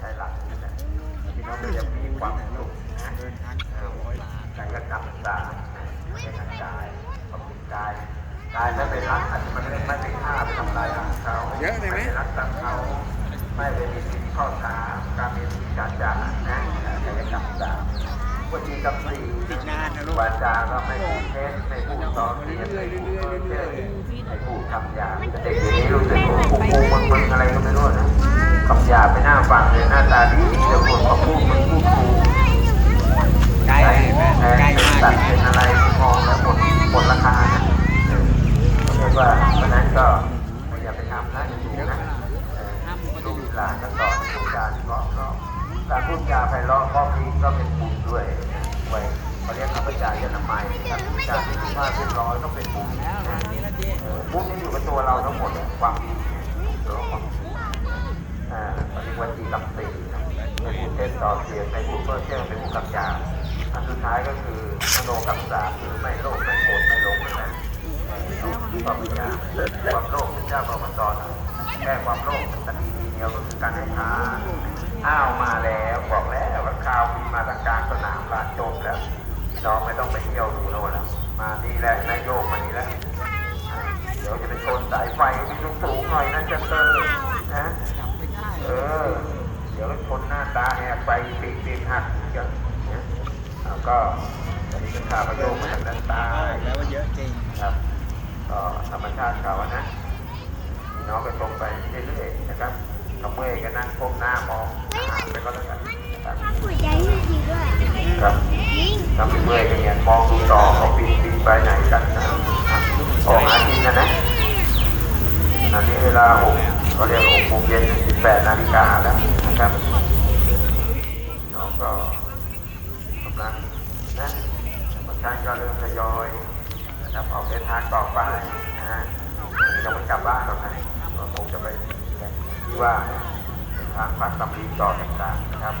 ใช้หลักนี่แหละพี่น้องก็จะมีความสุขนะเดินทางสามร้อยล้านการกระทำตามไม่ใช่ทางกายความเป็นกายกายไม่ไปรักอันนี้มันไม่ไม่ไปฆ่าไปทำลายร่างเขาเยอะเลยไหมไม่ปรักตังเขาไม่ไปมีสิ่งข้อตาการมีสิ่งการจานะการกระทำตามวันนี้กับสี่ติดงานนะลูกวาจาก็ไม่พูดเท็จไม่พูดตอนเรียนไม่พูดเพ้อเจ้อไม่พูดคำหยาบแต่เด็กเดี๋ยวนี้รู้สึกว่าปุกปุกมึงมึงอะไรก็ไม่รู้นะ คำหยาบไปหน้าฟังเลยหน้าตาดีเดี๋ยวคนเขาพูดมันพูดถูใกล้เลยแม่ใกล้มากตัดเป็นอะไรมองแล้วหมดหมดราคานะเออเรียกว่าเพราะนั้นก็อย่าไปทำนะอยู่นะลูกหลานก็สอนพูดจาเพราะเพราะการพูดจาไพเราะเพราะพรีก็เป็นบุญด้วยไว้เขาเรียกคำว่าจายนามัยการพูดจาที่สุภาเรียบร้อยก็เป็นบุญบุญนี่อยู่กับตัวเราทั้งหมดความดีความดี ปฏิวัติกรรมสี่นะไม่พูดเท็จต่อเสียงไม่พูดเพ้อเจ้อไม่พูดคำหยาบอันสุดท้ายก็คือมโนกรรมสามคือไม่โลภไม่โกรธไม่หลงนะความพยายามความโลภพระเจ้าบอกมาสอนแก้ความโลภตันทีเดียวก็คือการให้ทานอ้าวมาแล้วบอกแล้วว่าข่าวมีมาทางการสนามลานจบแล้วน้องไม่ต้องไปเที่ยวดูแล้วมานี่แหละนายโยกมานี่แล้วเดี๋ยวจะไปชนสายไฟที่สูงๆหน่อยนะจะเตอร์นะ จับไม่ได้ เออ เดี๋ยวชนหน้าตาแหกไปปีกปีกหักเยอะเนี่ยแล้วก็ตอนนี้เป็ข่าวประโยชน์มาทางด้านใต้แล้วว่าเยอะจริงครับก็ธรรมชาติเขาอะนะน้องก็ชมไปเรื่อยๆนะครับทำเมื่อยก็นั่งก้มหน้ามองไปก็แล้วกันนะครับถ้าปุ๋ยใจให้ทีด้วยครับยิงทำเมื่อยก็เนี่ยมองดูต่อเขาปีนปีนไปไหนกันนะอออกหากินนะนะอันนี้เวลาหกเขาเรียกหกโมงเย็นสิบแปดนาฬิกาแล้วนะครับ น้องก็กำลังนะ บางก็เริ่มทยอยนะครับออกเดินทางต่อไปนะฮะจะไม่กลับบ้านหรอกนะก็คงจะไปที่ว่าทางพักตำรีต่อต่างๆนะครับ